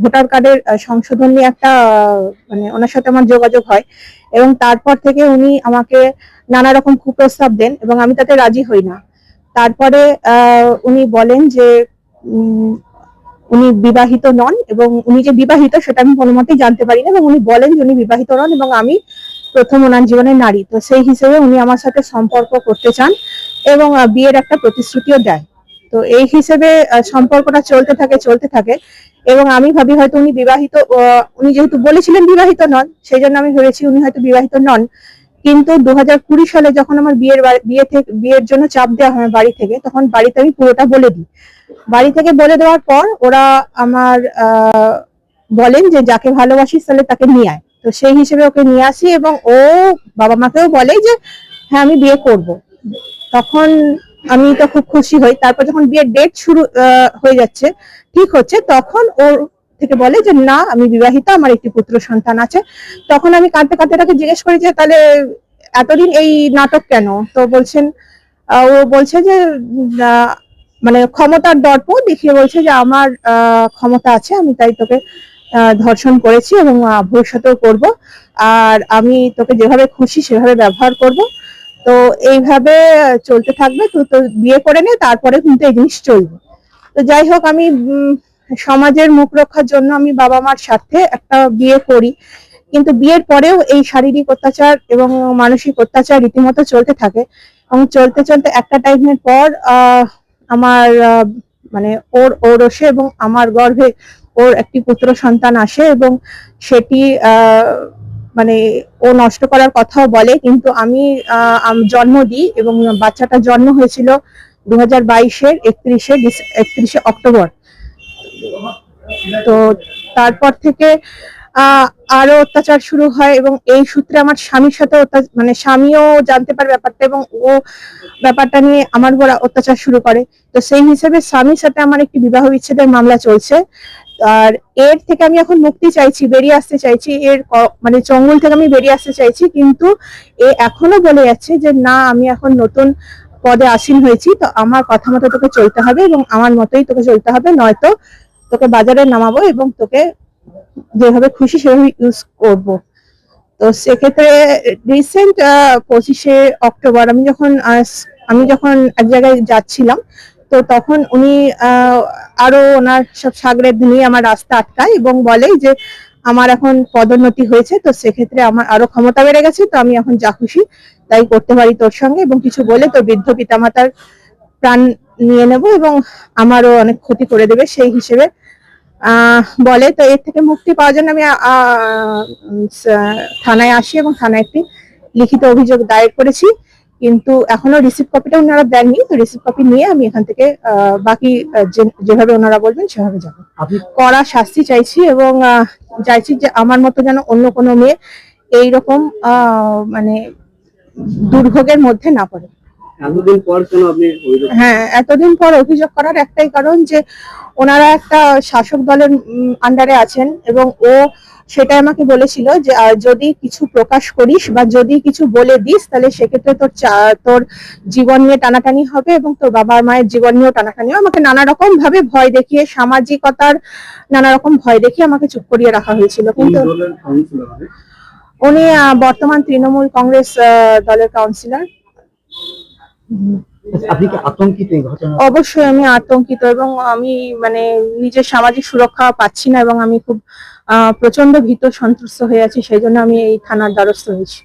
Voter কার্ডের সংশোধন নিয়ে একটা মানে ওনার সাথে আমার যোগাযোগ হয় এবং তারপর থেকে উনি আমাকে নানা রকম কুপ্রস্তাব দেন এবং আমি তাতে রাজি হই না। তারপরে উনি বলেন যে উনি বিবাহিত নন এবং উনি যে বিবাহিত সেটা আমি কোনো মতেই জানতে পারি না এবং উনি বলেন যে উনি বিবাহিত নন এবং আমি প্রথম ওনার জীবনের নারী। তো সেই হিসেবে উনি আমার সাথে সম্পর্ক করতে চান এবং বিয়ের একটা প্রতিশ্রুতিও দেয় তো এই হিসেবে সম্পর্কটা চলতে থাকে চলতে থাকে। এবং আমি ভাবি হয়তো উনি বিবাহিত উনি যেহেতু বলেছিলেন বিবাহিত নন, সেই জন্য আমি ভেবেছি উনি হয়তো বিবাহিত নন। কিন্তু দু সালে যখন আমার বিয়ের বিয়ে থেকে বিয়ের জন্য চাপ দেওয়া হয় বাড়ি থেকে, তখন বাড়িতে আমি পুরোটা বলে দিই। বাড়ি থেকে বলে দেওয়ার পর ওরা আমার বলেন যে যাকে ভালোবাসিস তাহলে তাকে নিয়ে আয়। তো সেই হিসেবে ওকে নিয়ে আসি এবং ও বাবা মাকেও বলে যে হ্যাঁ আমি বিয়ে করব। তখন আমি তো খুব খুশি হই। তারপর যখন বিয়ের ডেট শুরু হয়ে যাচ্ছে ঠিক হচ্ছে তখন ওর থেকে বলে যে না আমি বিবাহিত আমার একটি পুত্র সন্তান আছে। তখন আমি কাঁদতে কাঁদতে তাকে জিজ্ঞেস করি যে তাহলে এতদিন এই নাটক কেন? তো বলছেন ও বলছে যে মানে ক্ষমতার দর্প দেখিয়ে বলছে যে আমার আহ, ক্ষমতা আছে আমি তাই তোকে ধর্ষণ করেছি এবং ভবিষ্যতেও করব। আর আমি তোকে যেভাবে খুশি সেভাবে ব্যবহার করব। তো এইভাবে চলতে থাকবে তুই তো বিয়ে করে নে, তারপরে কিন্তু এই জিনিস চলবে। তো যাই হোক, আমি সমাজের মুখ রক্ষার জন্য আমি বাবা মার স্বার্থে একটা বিয়ে করি। কিন্তু বিয়ের পরেও এই শারীরিক অত্যাচার এবং মানসিক অত্যাচার রীতিমতো চলতে থাকে। এবং চলতে চলতে একটা টাইমের পর আমার মানে ওর ওরসে এবং আমার গর্ভে ওর একটি পুত্র সন্তান আসে এবং সেটি মানে ও নষ্ট করার কথাও বলে, কিন্তু আমি জন্ম দিই এবং বাচ্চাটা জন্ম হয়েছিল দু হাজার বাইশের একত্রিশে একত্রিশে অক্টোবর। তো তারপর থেকে আরও অত্যাচার শুরু হয় এবং এই সূত্রে আমার স্বামীর সাথে মানে স্বামীও জানতে পারে ব্যাপারটা এবং ও ব্যাপারটা নিয়ে আমার উপর অত্যাচার শুরু করে। তো সেই হিসেবে স্বামীর সাথে আমার একটি বিবাহ বিচ্ছেদের মামলা চলছে। আর এর থেকে আমি এখন মুক্তি চাইছি, বেরিয়ে আসতে চাইছি, এর মানে চঙ্গল থেকে আমি বেরিয়ে আসতে চাইছি, কিন্তু এ এখনও বলে যাচ্ছে যে না, আমি এখন নতুন পদে আসীন হয়েছি, তো আমার কথা মতো তোকে চলতে হবে এবং আমার মতোই তোকে চলতে হবে, নয়তো তোকে বাজারে নামাবো এবং তোকে যেভাবে খুশি সেভাবে ইউজ করব। তো সেক্ষেত্রে রিসেন্ট পঁচিশে অক্টোবর আমি যখন আমি যখন এক জায়গায় যাচ্ছিলাম, তো তখন উনি আরও ওনার সব সাগরেদ নিয়ে আমার রাস্তা আটকায় এবং বলেই যে আমার এখন পদোন্নতি হয়েছে, তো সেক্ষেত্রে আমার আরও ক্ষমতা বেড়ে গেছে, তো আমি এখন যা খুশি তাই করতে পারি তোর সঙ্গে এবং কিছু বলে তোর বৃদ্ধ পিতামাতার প্রাণ নিয়ে নেব এবং আমারও অনেক ক্ষতি করে দেবে সেই হিসেবে। বলে তো এর থেকে মুক্তি পাওয়ার জন্য আমি থানায় আসি এবং থানায় একটি লিখিত অভিযোগ দায়ের করেছি। কিন্তু এখনও রিসিভ কপিটা ওনারা দেননি তো রিসিভ কপি নিয়ে আমি এখান থেকে আহ, বাকি যেভাবে ওনারা বলবেন সেভাবে যাব। করা কড়া শাস্তি চাইছি এবং আহ, চাইছি যে আমার মতো যেন অন্য কোনো মেয়ে এইরকম আহ, মানে দুর্ভোগের মধ্যে না পড়ে। এতদিন পর কেন আপনি অভিযোগ হ্যাঁ এতদিন পর অভিযোগ করার একটাই কারণ যে ওনারা একটা শাসক দলের আন্ডারে আছেন এবং ও সেটা আমাকে বলেছিল যে যদি কিছু প্রকাশ করিস বা যদি কিছু বলে দিস তাহলে সেক্ষেত্রে তোর তোর জীবন নিয়ে টানাটানি হবে এবং তোর বাবা মায়ের জীবন নিয়েও টানাটানি হবে। আমাকে নানা রকম ভাবে ভয় দেখিয়ে সামাজিকতার নানা রকম ভয় দেখিয়ে আমাকে চুপ করিয়ে রাখা হয়েছিল কিন্তু উনি বর্তমান তৃণমূল কংগ্রেস দলের কাউন্সিলর অবশ্যই আমি আতঙ্কিত এবং আমি মানে নিজের সামাজিক সুরক্ষা পাচ্ছি না এবং আমি খুব প্রচণ্ড ভীত সন্তুষ্ট হয়ে আছি, সেই জন্য আমি এই থানার দ্বারস্থ হয়েছি।